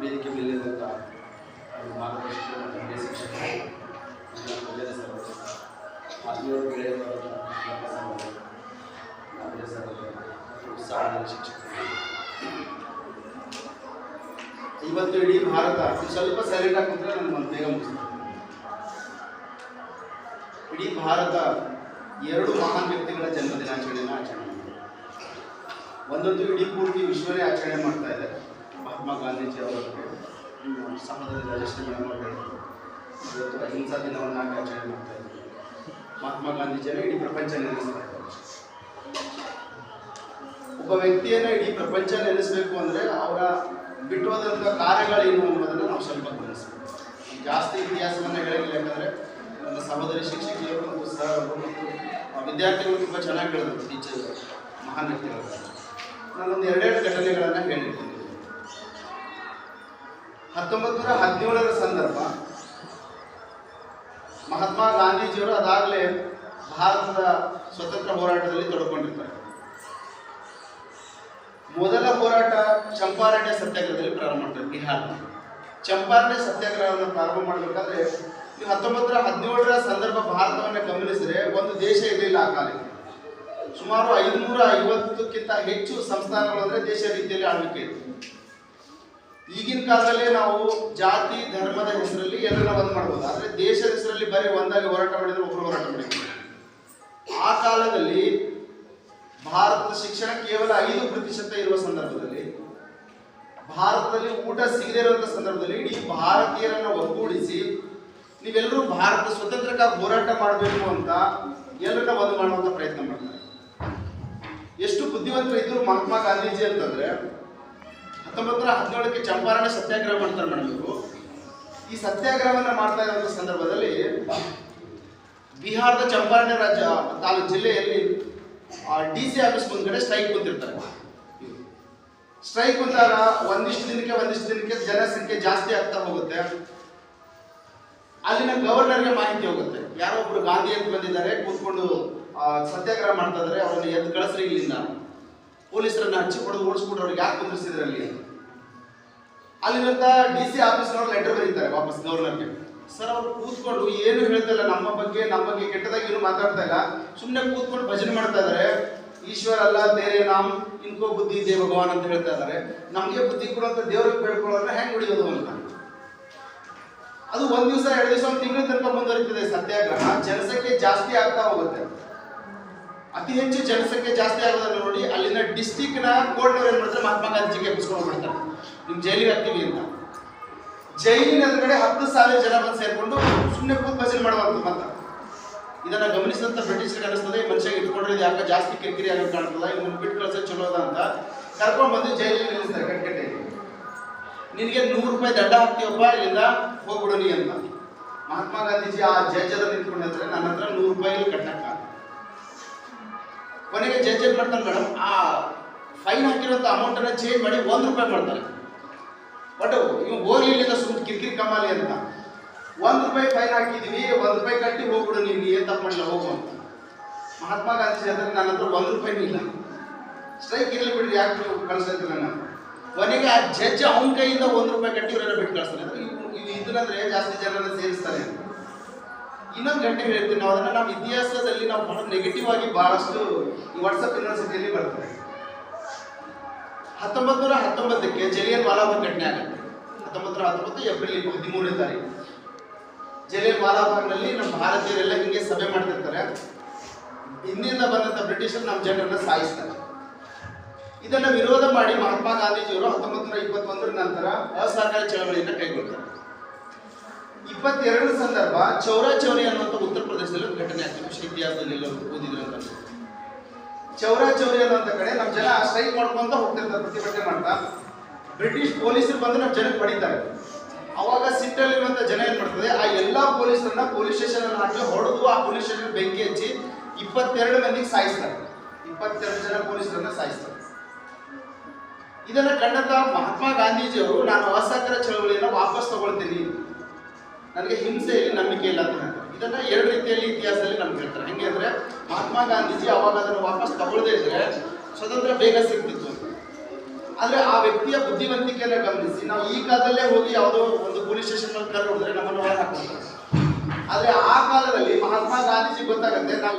ವೇದಿಕೆ ಮೇಲೆ ಮಾರ್ಗದರ್ಶಕರು ಹಿರಿಯ ಶಿಕ್ಷಕರು ವಿಜಯ ಸರ್ ಆತ್ಮೀಯರು ಬೆಳೆಯುವಂಥ ಸರ್ ಉತ್ಸಾಹದ ಶಿಕ್ಷಕರು. ಇವತ್ತು ಇಡೀ ಭಾರತ ಸ್ವಲ್ಪ ಸೈಲೆಂಟ್ ಆಗಿ ನಾನು ನನ್ನ ಬೇಗ ಮುಗಿಸ್ತಾರೆ ಇಡೀ ಭಾರತ ಎರಡು ಮಹಾನ್ ವ್ಯಕ್ತಿಗಳ ಜನ್ಮದಿನಾಚರಣೆಯನ್ನು ಆಚರಣೆ ಮಾಡಿದೆ. ಒಂದೊಂದು ಇಡೀ ಪೂರ್ತಿ ವಿಶ್ವನೇ ಆಚರಣೆ ಮಾಡ್ತಾ ಇದೆ. ಮಹಾತ್ಮ ಗಾಂಧೀಜಿ ಸಮಾಜದಲ್ಲಿ ರಾಜಶ್ರೀ ಅವರು ಹೇಳಿದ್ರು ಇವತ್ತು ಅಹಿಂಸಾ ದಿನವನ್ನಾಗಿ ಆಚರಣೆ ಮಾಡ್ತಾ ಇದ್ದೀವಿ ಮಹಾತ್ಮ ಗಾಂಧೀಜಿಯನ್ನು ಇಡೀ ಪ್ರಪಂಚ ನೆನೆಸ್ತಾ ಒಬ್ಬ ವ್ಯಕ್ತಿಯನ್ನು ಇಡೀ ಪ್ರಪಂಚ ನೆನೆಸಬೇಕು ಅಂದರೆ ಅವರ ಬಿಟ್ಟು ಕಾರ್ಯಗಳು ಕಾರ್ಯಗಳೇನು ಅನ್ನೋದನ್ನು ನಾವು ಸ್ವಲ್ಪ ಗಮನಿಸಬೇಕು. ಜಾಸ್ತಿ ಇತಿಹಾಸವನ್ನು ಹೇಳಲಿಲ್ಲ ಯಾಕಂದರೆ ನನ್ನ ಸಹೋದರಿ ಶಿಕ್ಷಕಿಯರು ಮತ್ತು ಸರ್ ಮತ್ತು ವಿದ್ಯಾರ್ಥಿಗಳು ತುಂಬ ಚೆನ್ನಾಗಿ ಹೇಳಿದ್ರು ಟೀಚರ್ ಮಹಾನ್ ವ್ಯಕ್ತಿಗಳು. ನಾನೊಂದು ಎರಡೆರಡು ಘಟನೆಗಳನ್ನು ಹೇಳಿರ್ತೀನಿ. ಹತ್ತೊಂಬತ್ತು ನೂರ ಹದಿನೇಳರ ಸಂದರ್ಭ ಮಹಾತ್ಮ ಗಾಂಧೀಜಿಯವರು ಅದಾಗಲೇ ಭಾರತದ ಸ್ವತಂತ್ರ ಹೋರಾಟದಲ್ಲಿ ತೊಡಕೊಂಡಿರ್ತಾರೆ. ಮೊದಲ ಹೋರಾಟ ಚಂಪಾರಣ್ಯ ಸತ್ಯಾಗ್ರಹದಲ್ಲಿ ಪ್ರಾರಂಭ ಮಾಡ್ತಾರೆ ಬಿಹಾರ. ಚಂಪಾರಣ್ಯ ಸತ್ಯಾಗ್ರಹವನ್ನು ಪ್ರಾರಂಭ ಮಾಡಬೇಕಾದ್ರೆ ನೀವು ನೂರ ಹದಿನೇಳರ ಸಂದರ್ಭ ಭಾರತವನ್ನು ಗಮನಿಸಿದ್ರೆ ಒಂದು ದೇಶ ಇರಲಿಲ್ಲ ಆ ಕಾಲಕ್ಕೆ. ಸುಮಾರು ಐದುನೂರ ಐವತ್ತಕ್ಕಿಂತ ಹೆಚ್ಚು ಸಂಸ್ಥಾನಗಳು ಅಂದರೆ ದೇಶ ರೀತಿಯಲ್ಲಿ ಆಳ್ವಿಕೆ ಇತ್ತು. ಕಾಲದಲ್ಲಿ ನಾವು ಜಾತಿ, ಧರ್ಮದ ಹೆಸರಲ್ಲಿ ಎಲ್ಲರನ್ನ ಒಂದು ಮಾಡ್ಬೋದು. ಆದರೆ ದೇಶದ ಹೆಸರಲ್ಲಿ ಬರೀ ಒಂದಾಗಿ ಹೋರಾಟ ಮಾಡಿದ್ರೆ ಒಬ್ಬರು ಹೋರಾಟ ಮಾಡಿದ್ರು ಆ ಕಾಲದಲ್ಲಿ ಭಾರತದ ಶಿಕ್ಷಣ ಕೇವಲ ಐದು ಪ್ರತಿಶತ ಇರುವ ಸಂದರ್ಭದಲ್ಲಿ, ಭಾರತದಲ್ಲಿ ಊಟ ಸಿಗದೇ ಇರುವಂತ ಸಂದರ್ಭದಲ್ಲಿ ಇಡೀ ಭಾರತೀಯರನ್ನ ಒಗ್ಗೂಡಿಸಿ ನೀವೆಲ್ಲರೂ ಭಾರತ ಸ್ವತಂತ್ರಕ್ಕಾಗಿ ಹೋರಾಟ ಮಾಡಬೇಕು ಅಂತ ಎಲ್ಲರನ್ನ ಒಂದು ಮಾಡುವಂತ ಪ್ರಯತ್ನ ಮಾಡ್ತಾರೆ. ಎಷ್ಟು ಬುದ್ಧಿವಂತರು ಇದ್ರು ಮಹಾತ್ಮ ಗಾಂಧೀಜಿ ಅಂತಂದ್ರೆ ಹತ್ತೊಂಬತ್ತು ನೂರ ಹದಿನೇಳಕ್ಕೆ ಚಂಪಾರಣ ಸತ್ಯಾಗ್ರಹ ಮಾಡ್ತಾರೆ ಮೇಡಮ್ ಇವರು. ಈ ಸತ್ಯಾಗ್ರಹವನ್ನ ಮಾಡ್ತಾ ಇರುವಂಥ ಸಂದರ್ಭದಲ್ಲಿ ಬಿಹಾರದ ಚಂಪಾರಣ ರಾಜ್ಯ ತಾಲೂಕು ಜಿಲ್ಲೆಯಲ್ಲಿ ಡಿ ಸಿ ಆಫೀಸ್ ಮುಂದ್ಗಡೆ ಸ್ಟ್ರೈಕ್ ಬಂದಿರ್ತಾರೆ ಸ್ಟ್ರೈಕ್ ಬಂದಾಗ ಒಂದಿಷ್ಟು ದಿನಕ್ಕೆ ಒಂದಿಷ್ಟು ದಿನಕ್ಕೆ ಜನಸಂಖ್ಯೆ ಜಾಸ್ತಿ ಆಗ್ತಾ ಹೋಗುತ್ತೆ. ಅಲ್ಲಿನ ಗವರ್ನರ್ಗೆ ಮಾಹಿತಿ ಹೋಗುತ್ತೆ. ಯಾರೋ ಒಬ್ರು ಗಾಂಧಿ ಅಂತ ಬಂದಿದ್ದಾರೆ, ಕೂತ್ಕೊಂಡು ಸತ್ಯಾಗ್ರಹ ಮಾಡ್ತಾ ಇದ್ದಾರೆ ಅವ್ರನ್ನ ಎದ್ದು ಕಳಿಸ್ರಿ ಇಲ್ಲಿಂದ. ಪೊಲೀಸರನ್ನ ಹಚ್ಚಿ ಹೊಡೆದು ಓಡಿಸ್ಬಿಟ್ಟು ಅವ್ರಿಗೆ ಯಾಕೆ ಕುಂದಿರ್ಸಿದ್ರು ಅಲ್ಲಿ ಅಲ್ಲಿರುವಂತ ಡಿ ಸಿ ಆಫೀಸ್ನವ್ರು ಲೆಟರ್ ಬರೀತಾರೆ ವಾಪಸ್ ಗವರ್ನರ್ಗೆ. ಸರ್, ಅವ್ರು ಕೂತ್ಕೊಂಡು ಏನು ಹೇಳ್ತಾ ಇಲ್ಲ, ನಮ್ಮ ಬಗ್ಗೆ ನಮ್ಮ ಬಗ್ಗೆ ಕೆಟ್ಟದಾಗಿ ಏನು ಮಾತಾಡ್ತಾ ಇಲ್ಲ. ಸುಮ್ಮನೆ ಕೂತ್ಕೊಂಡು ಭಜನೆ ಮಾಡ್ತಾ ಇದ್ದಾರೆ. ಈಶ್ವರ ಅಲ್ಲ, ಬೇರೆ ನಾಮ್ ಇನ್ಕೋ ಬುದ್ಧಿ ಇದೆ ಭಗವಾನ್ ಅಂತ ಹೇಳ್ತಾ ಇದ್ದಾರೆ. ನಮಗೆ ಬುದ್ಧಿ ಕೊಡುವಂತ ದೇವ್ರಿಗೆ ಬೇಡ್ಕೊಳ್ಳೋದ್ರೆ ಹೆಂಗೆ ಉಳಿಯೋದು ಅಂತ. ಅದು ಒಂದ್ ದಿವಸ, ಎರಡು ದಿವಸ, ಒಂದು ತಿಂಗಳ ತನಕ ಮುಂದುವರಿತದೆ ಸತ್ಯಾಗ್ರಹ. ಜನಸಂಖ್ಯೆ ಜಾಸ್ತಿ ಆಗ್ತಾ ಹೋಗುತ್ತೆ. ಅತಿ ಹೆಚ್ಚು ಜನಸಂಖ್ಯೆ ಜಾಸ್ತಿ ಆಗೋದನ್ನ ನೋಡಿ ಅಲ್ಲಿನ ಡಿಸ್ಟಿಕ್ನ ಕೋರ್ಟ್ನವ್ರು ಏನ್ ಮಾಡ್ತಾರೆ? ಮಹಾತ್ಮ ಗಾಂಧೀಜಿಗೆ ಎಬ್ಬಿಸ್ಕೊಂಡು ಮಾಡ್ತಾರೆ ನಿಮ್ ಜೈಲಿಗೆ ಹಾಕ್ತೀವಿ ಅಂತ. ಜೈಲಿನ ಎದುರುಗಡೆ ಹತ್ತು ಸಾವಿರ ಜನ ಬಂದು ಸೇರ್ಕೊಂಡು ಸುಮ್ಮನೆ ಕೂತ್ ಭಜನೆ ಮಾಡುವಂತ ಮಾತ್ರ ಇದನ್ನ ಗಮನಿಸಿದಂತ ಬ್ರಿಟಿಷರಿಗೆ ಅನಿಸ್ತದೆ, ಈ ಮನುಷ್ಯ ಇಟ್ಕೊಂಡ್ರೆ ಇದು ಯಾಕೆ ಜಾಸ್ತಿ ಕಿರಿಕಿರಿ ಆಗಿ ಕಾಣ್ತದ ಇವನ್ನ ಬಿಟ್ಟು ಕಳ್ಸೋದು ಚಲೋ ಅದ ಅಂತ. ಕರ್ಕೊಂಡು ಬಂದು ಜೈಲಿಗೆ ನಿಲ್ಲಿಸ್ತಾರೆ ಕಟ್ಕಟ್ಟೆ. ನಿನಗೆ ನೂರು ರೂಪಾಯಿ ದಂಡ ಹಾಕ್ತೀವಪ್ಪ, ಇಲ್ಲಿಂದ ಹೋಗ್ಬಿಡು ಅಂತ. ಮಹಾತ್ಮ ಗಾಂಧೀಜಿ ಆ ಹತ್ರ ನಿಂತ್ಕೊಂಡಿದ್ರೆ ನನ್ನ ಹತ್ರ ನೂರು ರೂಪಾಯಿ ಕಟ್ಟಕ್ಕ ಕೊನೆಗೆ ಜಡ್ಜ್ ಏನ್ ಮಾಡ್ತಾನೆ ಮೇಡಮ್ ಆ ಫೈನ್ ಹಾಕಿರೋಂಥ ಅಮೌಂಟನ್ನು ಚೇಂಜ್ ಮಾಡಿ ಒಂದು ರೂಪಾಯಿ ಮಾಡ್ತಾರೆ. ಬಟ್ ಇವ್ ಹೋಗ್ಲಿಲ್ಲ ಸುಮ್ಮನೆ ಕಿರಿಕಿರಿ ಕಮಾಲಿ ಅಂತ. ಒಂದು ರೂಪಾಯಿ ಫೈನ್ ಹಾಕಿದೀವಿ, ಒಂದು ರೂಪಾಯಿ ಕಟ್ಟಿ ಹೋಗ್ಬಿಡು ನೀನು ಏನು ತಪ್ಪು ಮಾಡಿಲ್ಲ, ಹೋಗು ಅಂತ. ಮಹಾತ್ಮ ಗಾಂಧೀಜಿ ಅಂದರೆ ನನ್ನ ಹತ್ರ ಒಂದು ರೂಪಾಯಿನೂ ಇಲ್ಲ. ಸ್ಟ್ರೈಕ್ ಇರಲಿ ಬಿಡಿ ಯಾಕೆ ನೀವು ನಾನು ಕೊನೆಗೆ ಆ ಜಡ್ಜ್ ಅವನ ಕೈಯಿಂದ ಒಂದು ರೂಪಾಯಿ ಕಟ್ಟಿ ಇವರೆಲ್ಲ ಬಿಟ್ಟು ಕಳಿಸ್ತಾರೆ. ಇವ್ ಇದನ್ನಂದ್ರೆ ಜಾಸ್ತಿ ಜನರನ್ನ ಸೇರಿಸ್ತಾರೆ. ಇನ್ನೊಂದು ಗಂಟೆ ಹೇಳ್ತೀನಿ ನಾವು ಅದನ್ನು ನಮ್ಮ ಇತಿಹಾಸದಲ್ಲಿ ನಾವು ಬಹಳ ನೆಗೆಟಿವ್ ಆಗಿ ಬಹಳಷ್ಟು ಈ ವಾಟ್ಸಪ್ ಯೂನಿವರ್ಸಿಟಿಯಲ್ಲಿ ಬರ್ತದೆ. ಹತ್ತೊಂಬತ್ತು ನೂರ ಹತ್ತೊಂಬತ್ತಕ್ಕೆ ಜಲಿಯನ್ ವಾಲಾಬಾಗ್ ಘಟನೆ ಆಗುತ್ತೆ. ಹತ್ತೊಂಬತ್ತು ನೂರ ಹತ್ತೊಂಬತ್ತು ಏಪ್ರಿಲ್ ಹದಿಮೂರನೇ ತಾರೀಕು. ಜಲಿಯನ್ ವಾಲಾಬಾಗ್ನಲ್ಲಿ ನಮ್ಮ ಭಾರತೀಯರೆಲ್ಲ ಹಿಂಗೆ ಸಭೆ ಮಾಡ್ತಿರ್ತಾರೆ. ಹಿಂದಿಯಿಂದ ಬಂದಂಥ ಬ್ರಿಟಿಷರು ನಮ್ಮ ಜನರನ್ನ ಸಾಯಿಸ್ತಾರೆ. ಇದನ್ನು ವಿರೋಧ ಮಾಡಿ ಮಹಾತ್ಮ ಗಾಂಧೀಜಿಯವರು ಹತ್ತೊಂಬತ್ತು ನೂರ ಇಪ್ಪತ್ತೊಂದರ ನಂತರ ಅಸಹಕಾರ ಚಳವಳಿಯನ್ನು ಕೈಗೊಳ್ತಾರೆ. ಇಪ್ಪತ್ತೆರಡರ ಸಂದರ್ಭ ಚೌರಾ ಚೌರಿ ಅನ್ನುವಂಥ ಉತ್ತರ ಪ್ರದೇಶದಲ್ಲಿ ಒಂದು ಘಟನೆ ಆಗ್ತದೆ. ವಿಶ್ವ ಇತಿಹಾಸದಲ್ಲಿ ಎಲ್ಲರೂ ಓದಿದ್ರು ಅಂತ. ಚೌರಾ ಚೌರಿ ಅನ್ನುವಂಥ ಕಡೆ ನಮ್ಮ ಜನ ಸ್ಟ್ರೈಕ್ ಮಾಡ್ಕೊಂತ ಹೋಗ್ತಿರ್ತಾರೆ ಪ್ರತಿಭಟನೆ ಮಾಡ್ತಾ. ಬ್ರಿಟಿಷ್ ಪೊಲೀಸರು ಬಂದು ನಮ್ಮ ಜನಕ್ಕೆ ಪಡಿತಾರೆ ಅವಾಗ ಸಿಟ್ಟಲ್ಲಿರುವಂಥ ಜನ ಏನ್ ಮಾಡ್ತದೆ ಆ ಎಲ್ಲ ಪೊಲೀಸರನ್ನ ಪೊಲೀಸ್ ಸ್ಟೇಷನ್ ಅಲ್ಲಿ ಹಾಕಿ ಹೊಡೆದು ಆ ಪೊಲೀಸ್ ಸ್ಟೇಷನ್ ಬೆಂಕಿ ಹಚ್ಚಿ ಇಪ್ಪತ್ತೆರಡು ಮಂದಿಗೆ ಸಾಯಿಸ್ತಾರೆ. ಇಪ್ಪತ್ತೆರಡು ಜನ ಪೊಲೀಸರನ್ನ ಸಾಯಿಸ್ತಾರೆ. ಇದನ್ನ ಕಂಡಂತ ಮಹಾತ್ಮ ಗಾಂಧೀಜಿಯವರು ನಾನು ಅಸಹಕಾರ ಚಳವಳಿಯನ್ನು ವಾಪಸ್ ತಗೊಳ್ತೀನಿ. ನನಗೆ ಹಿಂಸೆಯಲ್ಲಿ ನಂಬಿಕೆ ಇಲ್ಲ ಅಂತ ಇದನ್ನ ಎರಡು ರೀತಿಯಲ್ಲಿ ಇತಿಹಾಸದಲ್ಲಿ ನಮ್ಗೆ ಹೇಳ್ತಾರೆ. ಹೆಂಗೆ ಅಂದ್ರೆ ಮಹಾತ್ಮ ಗಾಂಧೀಜಿ ಅವಾಗ ಅದನ್ನು ವಾಪಸ್ ತಗೊಳ್ಳದೇ ಇದ್ರೆ ಸ್ವತಂತ್ರ ಬೇಗ ಸಿಗ್ತಿತ್ತು ಆದರೆ ಆ ವ್ಯಕ್ತಿಯ ಬುದ್ಧಿವಂತಿಕೆಯನ್ನ ಗಮನಿಸಿ, ನಾವು ಈ ಕಾಲದಲ್ಲೇ ಹೋಗಿ ಯಾವುದೋ ಒಂದು ಪೊಲೀಸ್ ಸ್ಟೇಷನ್ ಕರ್ಕೊಂಡ್ರೆ ನಮ್ಮನ್ನು ಹೊರ ಹಾಕ್ತಾರೆ ಆದ್ರೆ ಆ ಕಾಲದಲ್ಲಿ ಮಹಾತ್ಮ ಗಾಂಧೀಜಿ ಗೊತ್ತಾಗುತ್ತೆ, ನಾವು